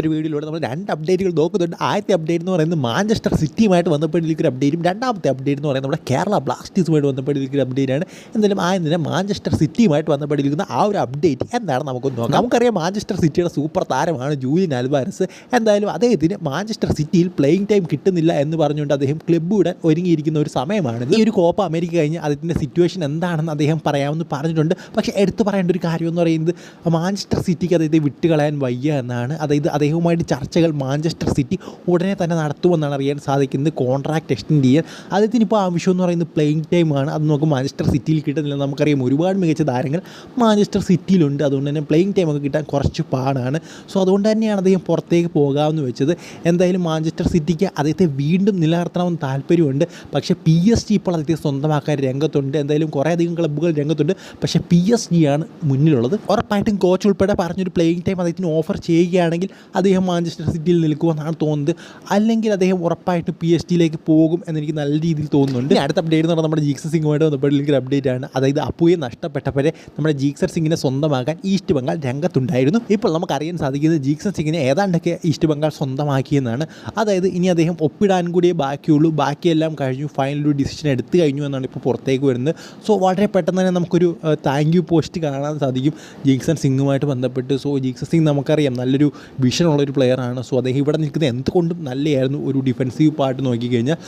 ഒരു വീഡിയോയിലൂടെ നമ്മൾ രണ്ട് അപ്ഡേറ്റുകൾ നോക്കുന്നുണ്ട്. ആദ്യത്തെ അപ്ഡേറ്റ് എന്ന് പറയുന്നത് മാഞ്ചസ്റ്റർ സിറ്റിയുമായിട്ട് ബന്ധപ്പെട്ടിരിക്കുന്ന അപ്ഡേറ്റും രണ്ടാമത്തെ അപ്ഡേറ്റ് എന്ന് പറയുന്നത് നമ്മുടെ കേരള ബ്ലാസ്റ്റേഴ്സുമായിട്ട് ബന്ധപ്പെട്ടിരിക്കുന്ന അപ്ഡേറ്റാണ് എന്തായാലും ആദ്യം തന്നെ മാഞ്ചസ്റ്റർ സിറ്റിയുമായിട്ട് ബന്ധപ്പെട്ടിരിക്കുന്ന ആ ഒരു അപ്ഡേറ്റ് എന്താണ് നമുക്കൊന്ന് നോക്കാം. നമുക്കറിയാം മാഞ്ചസ്റ്റർ സിറ്റിയുടെ സൂപ്പർ താരമാണ് ജൂലിയൻ അൽവാരസ് എന്തായാലും അദ്ദേഹത്തിന് മാഞ്ചസ്റ്റർ സിറ്റിയിൽ പ്ലേയിങ് ടൈം കിട്ടുന്നില്ല എന്ന് പറഞ്ഞുകൊണ്ട് അദ്ദേഹം ക്ലബ്ബ് വിടാൻ ഒരുങ്ങിയിരിക്കുന്ന ഒരു സമയമാണ്. ഈ ഒരു കോപ്പ അമേരിക്ക കഴിഞ്ഞ് അതിന്റെ സിറ്റുവേഷൻ എന്താണെന്ന് അദ്ദേഹം പറയാമെന്ന് പറഞ്ഞിട്ടുണ്ട്. പക്ഷേ എടുത്തു പറയേണ്ട ഒരു കാര്യം എന്ന് പറയുന്നത് മാഞ്ചസ്റ്റർ സിറ്റിക്ക് അദ്ദേഹത്തെ വിട്ടുകളയാൻ വയ്യ എന്നാണ്. അതായത് അദ്ദേഹവുമായിട്ട് ചർച്ചകൾ മാഞ്ചസ്റ്റർ സിറ്റി ഉടനെ തന്നെ നടത്തുമെന്നാണ് അറിയാൻ സാധിക്കുന്നത്. കോൺട്രാക്ട് എക്സ്റ്റെൻഡ് ചെയ്യാൻ. അദ്ദേഹത്തിന് ഇപ്പോൾ ആവശ്യം എന്ന് പറയുന്നത് പ്ലേയിങ് ടൈമാണ് അത് നമുക്ക് മാഞ്ചസ്റ്റർ സിറ്റിയിൽ കിട്ടുന്നില്ല. നമുക്കറിയാം ഒരുപാട് മികച്ച താരങ്ങൾ മാഞ്ചസ്റ്റർ സിറ്റിയിലുണ്ട്. അതുകൊണ്ട് തന്നെ പ്ലേയിങ് ടൈം ഒക്കെ കിട്ടാൻ കുറച്ച് പാടാണ്. സോ അതുകൊണ്ട് തന്നെയാണ് അദ്ദേഹം പുറത്തേക്ക് പോകാമെന്ന് വെച്ചത്. എന്തായാലും മാഞ്ചസ്റ്റർ സിറ്റിക്ക് അദ്ദേഹത്തെ വീണ്ടും നിലനിർത്തണമെന്ന് താല്പര്യമുണ്ട്. പക്ഷേ പി എസ് ജി ഇപ്പോൾ അദ്ദേഹത്തെ സ്വന്തമാക്കാൻ രംഗത്തുണ്ട്. എന്തായാലും കുറേ അധികം ക്ലബ്ബുകൾ രംഗത്തുണ്ട്. പക്ഷേ പി എസ് ജി ആണ് മുന്നിലുള്ളത്. ഉറപ്പായിട്ടും കോച്ച് ഉൾപ്പെടെ പറഞ്ഞൊരു പ്ലേയിങ് ടൈം അദ്ദേഹത്തിന് ഓഫർ ചെയ്യുകയാണെങ്കിൽ അദ്ദേഹം മാഞ്ചസ്റ്റർ സിറ്റിയിൽ നിൽക്കുമെന്നാണ് തോന്നുന്നത്. അല്ലെങ്കിൽ അദ്ദേഹം ഉറപ്പായിട്ട് പി എസ് ടിയിലേക്ക് പോകും എന്നെനിക്ക് നല്ല രീതിയിൽ തോന്നുന്നുണ്ട്. അടുത്ത അപ്ഡേറ്റ് എന്ന് പറഞ്ഞാൽ നമ്മുടെ ജീക്സർ സിംഗുമായിട്ട് ബന്ധപ്പെട്ടില്ലെങ്കിൽ അപ്ഡേറ്റ് ആണ്. അതായത് അപ്പുയെ നഷ്ടപ്പെട്ടവരെ നമ്മുടെ ജീക്സർ സിംഗിനെ സ്വന്തമാക്കാൻ ഈസ്റ്റ് ബംഗാൾ രംഗത്തുണ്ടായിരുന്നു. ഇപ്പോൾ നമുക്കറിയാൻ സാധിക്കുന്നത് ജീക്സർ സിംഗിനെ ഏതാണ്ടൊക്കെ ഈസ്റ്റ് ബംഗാൾ സ്വന്തമാക്കിയെന്നാണ്. അതായത് ഇനി അദ്ദേഹം ഒപ്പിടാൻ കൂടിയേ ബാക്കിയുള്ളൂ. ബാക്കിയെല്ലാം കഴിഞ്ഞു. ഫൈനൽ ഒരു ഡിസിഷൻ എടുത്തു കഴിഞ്ഞു എന്നാണ് ഇപ്പോൾ പുറത്തേക്ക് വരുന്നത്. സോ വളരെ പെട്ടെന്ന് തന്നെ നമുക്കൊരു താങ്ക് യു പോസ്റ്റ് കാണാൻ സാധിക്കും ജീക്സൺ സിംഗുമായിട്ട് ബന്ധപ്പെട്ട്. സോ ജീക്സൺ സിംഗ് നമുക്കറിയാം നല്ലൊരു വിഷനുള്ള ഒരു പ്ലെയറാണ്. സോ അദ്ദേഹം ഇവിടെ നിൽക്കുന്നത് എന്തുകൊണ്ടും നല്ലതായിരുന്നു ഒരു ഡിഫെൻസീവ് പാർട്ട് നോക്കിക്കഴിഞ്ഞാൽ.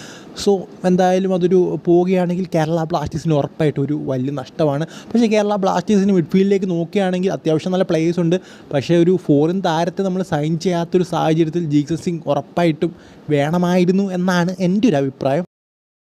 സോ എന്തായാലും അതൊരു പോവുകയാണെങ്കിൽ കേരള ബ്ലാസ്റ്റേഴ്സിന് ഉറപ്പായിട്ട് ഒരു വലിയ നഷ്ടമാണ്. പക്ഷേ കേരള ബ്ലാസ്റ്റേഴ്സിന് മിഡ്ഫീൽഡിലേക്ക് നോക്കുകയാണെങ്കിൽ അത്യാവശ്യം നല്ല പ്ലേയേഴ്സ് ഉണ്ട്. പക്ഷേ ഒരു ഫോറിൻ താരത്തെ നമ്മൾ സൈൻ ചെയ്യാത്തൊരു സാഹചര്യത്തിൽ ജീസസ് സിംഗ് ഉറപ്പായിട്ടും വേണമായിരുന്നു എന്നാണ് എന്റെ ഒരു അഭിപ്രായം.